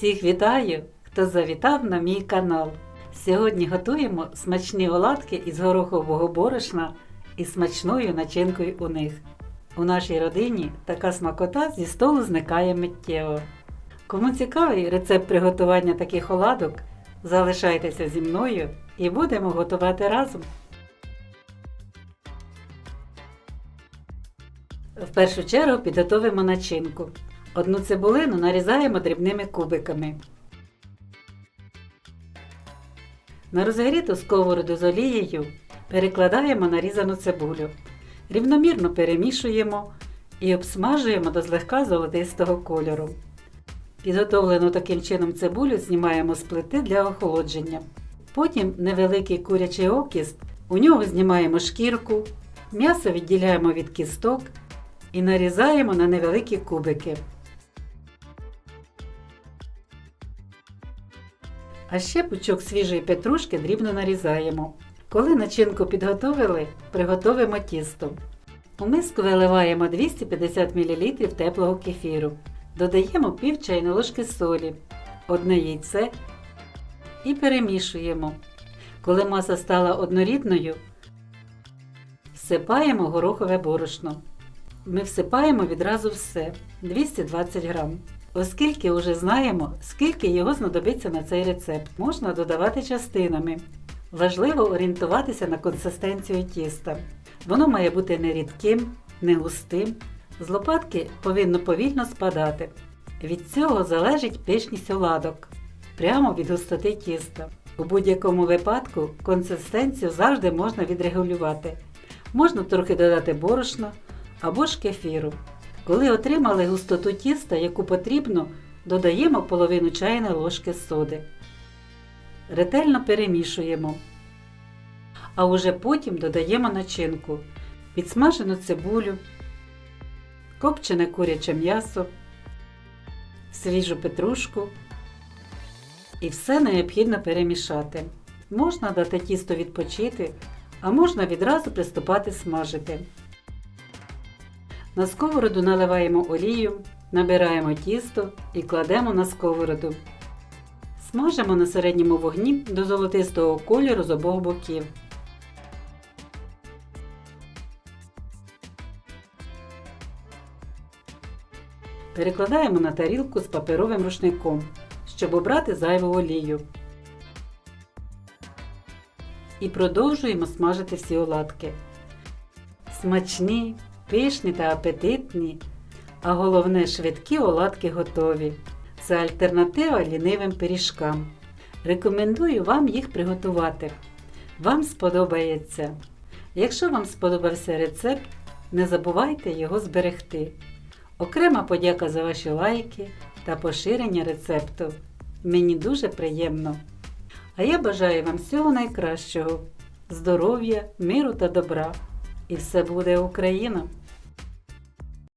Всіх вітаю, хто завітав на мій канал. Сьогодні готуємо смачні оладки із горохового борошна і смачною начинкою у них. У нашій родині така смакота зі столу зникає миттєво. Кому цікавий рецепт приготування таких оладок, залишайтеся зі мною і будемо готувати разом. В першу чергу підготовимо начинку. Одну цибулину нарізаємо дрібними кубиками. На розігріту сковороду з олією перекладаємо нарізану цибулю. Рівномірно перемішуємо і обсмажуємо до злегка золотистого кольору. Підготовлену таким чином цибулю знімаємо з плити для охолодження. Потім невеликий курячий окіст, у нього знімаємо шкірку, м'ясо відділяємо від кісток і нарізаємо на невеликі кубики. А ще пучок свіжої петрушки дрібно нарізаємо. Коли начинку підготовили, приготовимо тісто. У миску виливаємо 250 мл теплого кефіру. Додаємо пів чайної ложки солі, одне яйце і перемішуємо. Коли маса стала однорідною, всипаємо горохове борошно. Ми всипаємо відразу все 220 грам. Оскільки вже знаємо, скільки його знадобиться на цей рецепт, можна додавати частинами. Важливо орієнтуватися на консистенцію тіста. Воно має бути не рідким, не густим. З лопатки повинно повільно спадати. Від цього залежить пишність оладок, прямо від густоти тіста. У будь-якому випадку консистенцію завжди можна відрегулювати. Можна трохи додати борошна або ж кефіру. Коли отримали густоту тіста, яку потрібно, додаємо половину чайної ложки соди. Ретельно перемішуємо. А уже потім додаємо начинку, підсмажену цибулю, копчене куряче м'ясо, свіжу петрушку і все необхідно перемішати. Можна дати тісто відпочити, а можна відразу приступати смажити. На сковороду наливаємо олію, набираємо тісто і кладемо на сковороду. Смажимо на середньому вогні до золотистого кольору з обох боків. Перекладаємо на тарілку з паперовим рушником, щоб обрати зайву олію. І продовжуємо смажити всі оладки. Смачні, пишні та апетитні, а головне швидкі оладки готові. Це альтернатива лінивим пиріжкам. Рекомендую вам їх приготувати. Вам сподобається. Якщо вам сподобався рецепт, не забувайте його зберегти. Окрема подяка за ваші лайки та поширення рецепту. Мені дуже приємно. А я бажаю вам всього найкращого, здоров'я, миру та добра. І все буде Україна!